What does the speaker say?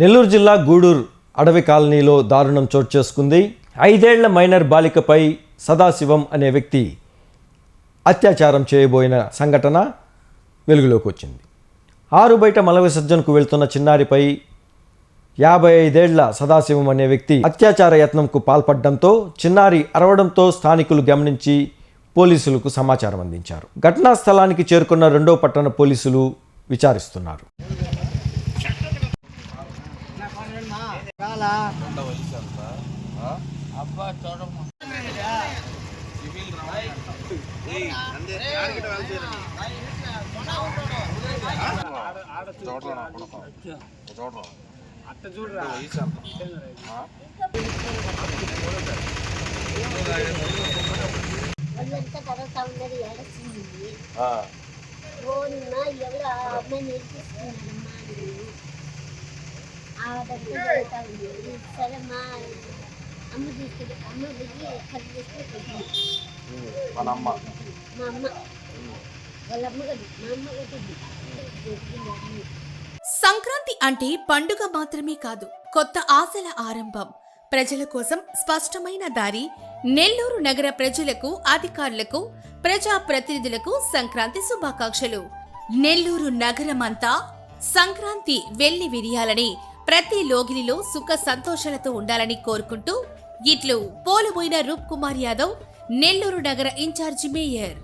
నెల్లూరు జిల్లా గూడూరు అడవి కాలనీలో దారుణం చోటు చేసుకుంది. ఐదేళ్ళ మైనర్ బాలికపై సదాశివం అనే వ్యక్తి అత్యాచారం చేయబోయిన సంఘటన వెలుగులోకి వచ్చింది. ఆరు బయట మల విసర్జనకు వెళ్తున్న చిన్నారిపై యాభై ఐదేళ్ళ సదాశివం అనే వ్యక్తి అత్యాచార యత్నంకు పాల్పడడంతో చిన్నారి అరవడంతో స్థానికులు గమనించి పోలీసులకు సమాచారం అందించారు. ఘటనా స్థలానికి చేరుకున్న రెండో పట్టణ పోలీసులు విచారిస్తున్నారు. వాళ్ళంతా తర్వాత ఉన్నది ఏడచింది ఓన్న ఎవరు ఆ అమ్మాయి నేర్పిస్తున్నారమ్మా సరే మా అమ్మ తీసుకెళ్ళి అమ్మ దిగి తీసుకెళ్ళి మా అమ్మ వాళ్ళ అమ్మ కదా మా అమ్మ అమ్మ సంక్రాంతి అంటే పండుగ మాత్రమే కాదు కొత్త ఆశల ఆరంభం. ప్రజల కోసం స్పష్టమైన దారి నెల్లూరు నగర ప్రజలకు అధికారులకు ప్రజా ప్రతినిధులకు సంక్రాంతి శుభాకాంక్షలు. నెల్లూరు నగరమంతా సంక్రాంతి వెళ్ళి విరియాలని ప్రతి లోగిలిలో సుఖ సంతోషాలతో ఉండాలని కోరుకుంటూ ఇట్లు పోలుబోయిన రూప్ కుమార్ యాదవ్ నెల్లూరు నగర ఇన్ఛార్జి మేయర్.